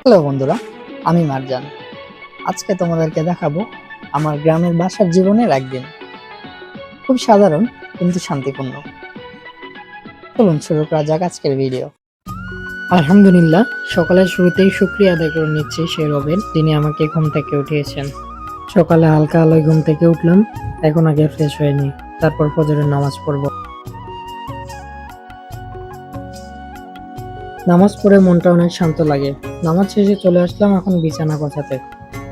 Hello বন্ধুরা, আমি মারজান। আজকে তোমাদেরকে দেখাবো আমার গ্রামের বাসার জীবনের একদিন। খুব সাধারণ কিন্তু শান্তিপূর্ণ। চলুন শুরু করা যাক আজকের ভিডিও আলহামদুলিল্লাহ, সকালের শুরুতেই শুক্রিয়া আদায় করে নিচ্ছি সেই রবের, যিনি আমাকে ঘুম থেকে উঠিয়েছেন। সকালে হালকা আলোয় ঘুম থেকে উঠলাম, এখন আগে ফ্রেশ হয়নি। তারপর ফজরের নামাজ পড়ব। নামাজ পড়ে মনটা অনেক শান্ত লাগে। নামাজ শেষে চলে আসলাম এখন বিছানা গোছাতে।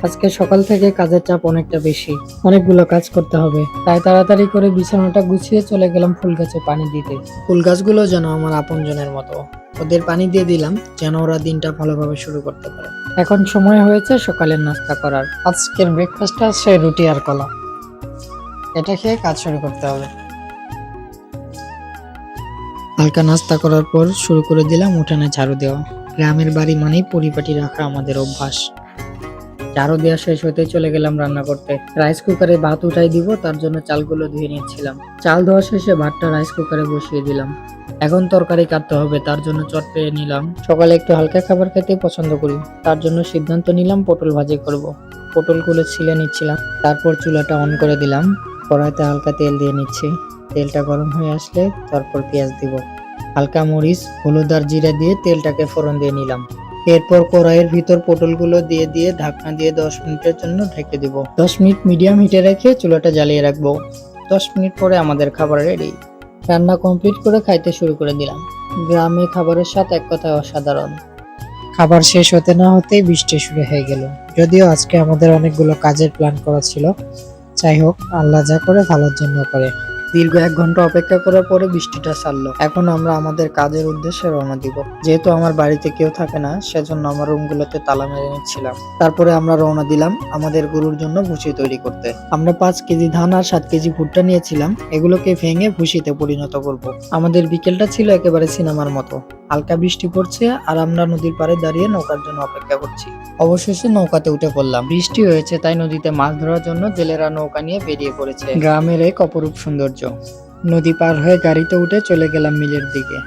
আজকে সকাল থেকে কাজের চাপ অনেকটা বেশি। অনেকগুলো কাজ করতে হবে। তাই তাড়াতাড়ি করে বিছানাটা গুছিয়ে চলে গেলাম ফুল গাছে পানি দিতে। ফুল গাছগুলো যেন আমার আপনজনের মতো। ওদের পানি দিয়ে দিলাম যেন ওরা দিনটা ভালোভাবে শুরু করতে পারে। এখন সময় হয়েছে সকালের নাস্তা করার। আজকের ব্রেকফাস্টটা আছে রুটি আর কলা। এটা খেয়ে কাজ শুরু করতে হবে। হালকা নাস্তা করার পর শুরু করে দিলাম উঠানে ঝাড়ু দেওয়া। গ্রামের বাড়ি মানেই পরিপাটি রাখা আমাদের অভ্যাস। ঝাড়ু দেওয়া শেষ হতে চলে গেলাম রান্না করতে। রাইস কুকারে ভাত উঠাই দিব, তার জন্য চালগুলো ধুয়ে নিচ্ছিলাম। চাল ধোয়া শেষে ভাতটা রাইস কুকারে বসিয়ে দিলাম। এখন তরকারি কাটতে হবে, তার জন্য চট পেয়ে নিলাম। সকালে একটু হালকা খাবার খেতে পছন্দ করি, তার জন্য সিদ্ধান্ত নিলাম পটল ভাজি করব। পটলগুলো ছিলে নিচ্ছিলাম, তারপর চুলাটা অন করে দিলাম। কড়াইতে হালকা তেল দিয়ে নিচ্ছি। তেলটা গরম হয়ে আসলে তারপর পেঁয়াজ দিব। হালকা মরিচ, হলুদ আর জিরা দিয়ে তেলটাকে ফোড়ন দিয়ে নিলাম। এরপর কড়াইয়ের ভিতর পটলগুলো দিয়ে দিয়ে ঢাকনা দিয়ে দশ মিনিটের জন্য ঢেকে দিব। দশ মিনিট মিডিয়াম হিটে রেখে চুলাটা জ্বালিয়ে রাখব। দশ মিনিট পরে আমাদের খাবার রেডি রান্না কমপ্লিট করে খাইতে শুরু করে দিলাম। গ্রামে খাবারের স্বাদ এক কথায় অসাধারণ। খাবার শেষ হতে না হতেই বৃষ্টি শুরু হয়ে গেল। যদিও আজকে আমাদের অনেকগুলো কাজের প্ল্যান করা ছিল যাই হোক, আল্লাহ যা করে ভালোর জন্য করে। দীর্ঘ এক ঘণ্টা অপেক্ষা করার পরে বৃষ্টিটা ছাড়লো। এখন আমরা আমাদের কাজের উদ্দেশ্যে রওনা দিব। যেহেতু আমার বাড়িতে কেউ থাকে না, সেজন্য আমার রুমগুলোতে তালা মেরে নিচ্ছিলাম। তারপরে আমরা রওনা দিলাম আমাদের গরুর জন্য ভুসি তৈরি করতে। আমরা পাঁচ কেজি ধান আর সাত কেজি ভুট্টা নিয়েছিলাম। এগুলোকে ভেঙে ভুসিতে পরিণত করব। আমাদের বিকেলটা ছিল একেবারে সিনেমার মতো। হালকা বৃষ্টি পড়ছে আর আমরা নদীর পাড়ে দাঁড়িয়ে নৌকার জন্য অপেক্ষা করছি। অবশেষে নৌকাতে উঠে পড়লাম। বৃষ্টি হয়েছে, তাই নদীতে মাছ ধরার জন্য জেলেরা নৌকা নিয়ে বেরিয়ে পড়েছে। গ্রামের এক অপরূপ সৌন্দর্য। নদী পার হয়ে গাড়িতে উঠে চলে গেলাম মিলের দিকে।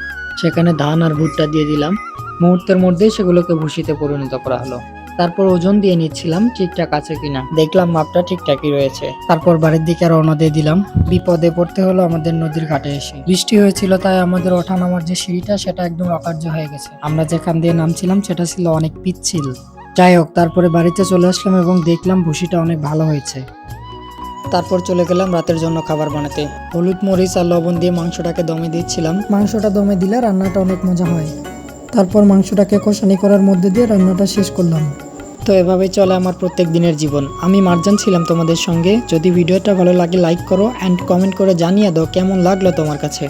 সেখানে ধান আর ভুট্টা দিয়ে দিলাম। মুহূর্তের মধ্যেই সেগুলোকে ভুসিতে পরিণত করা হলো। তারপর ওজন দিয়ে নিচ্ছিলাম, ঠিকঠাক আছে কিনা। দেখলাম মাপটা ঠিকঠাকই রয়েছে। তারপর বাড়ির দিকে রওনা দিয়ে দিলাম। বিপদে পড়তে হলো আমাদের নদীর ঘাটে এসে। বৃষ্টি হয়েছিল, তাই আমাদের ওঠা নামার যে সিঁড়িটা, সেটা একদম অকার্য হয়ে গেছে। আমরা যেখান দিয়ে নামছিলাম, সেটা ছিল অনেক পিচ্ছিল। যাই হোক, তারপরে বাড়িতে চলে আসলাম এবং দেখলাম ভুসিটা অনেক ভালো হয়েছে। তারপর চলে গেলাম রাতের জন্য খাবার বানাতে। হলুদ মরিচ আর লবণ দিয়ে মাংসটাকে দমে দিচ্ছিলাম। মাংসটা দমে দিলে রান্নাটা অনেক মজা হয়। তারপর মাংসটাকে কষানি করার মধ্যে দিয়ে রান্নাটা শেষ করলাম। তো এভাবে চলে আমার প্রত্যেক দিনের জীবন। আমি মার্জান ছিলাম তোমাদের সঙ্গে। যদি ভিডিওটা ভালো লাগে লাইক করো অ্যান্ড কমেন্ট করে জানিয়ে দাও কেমন লাগল তোমার কাছে।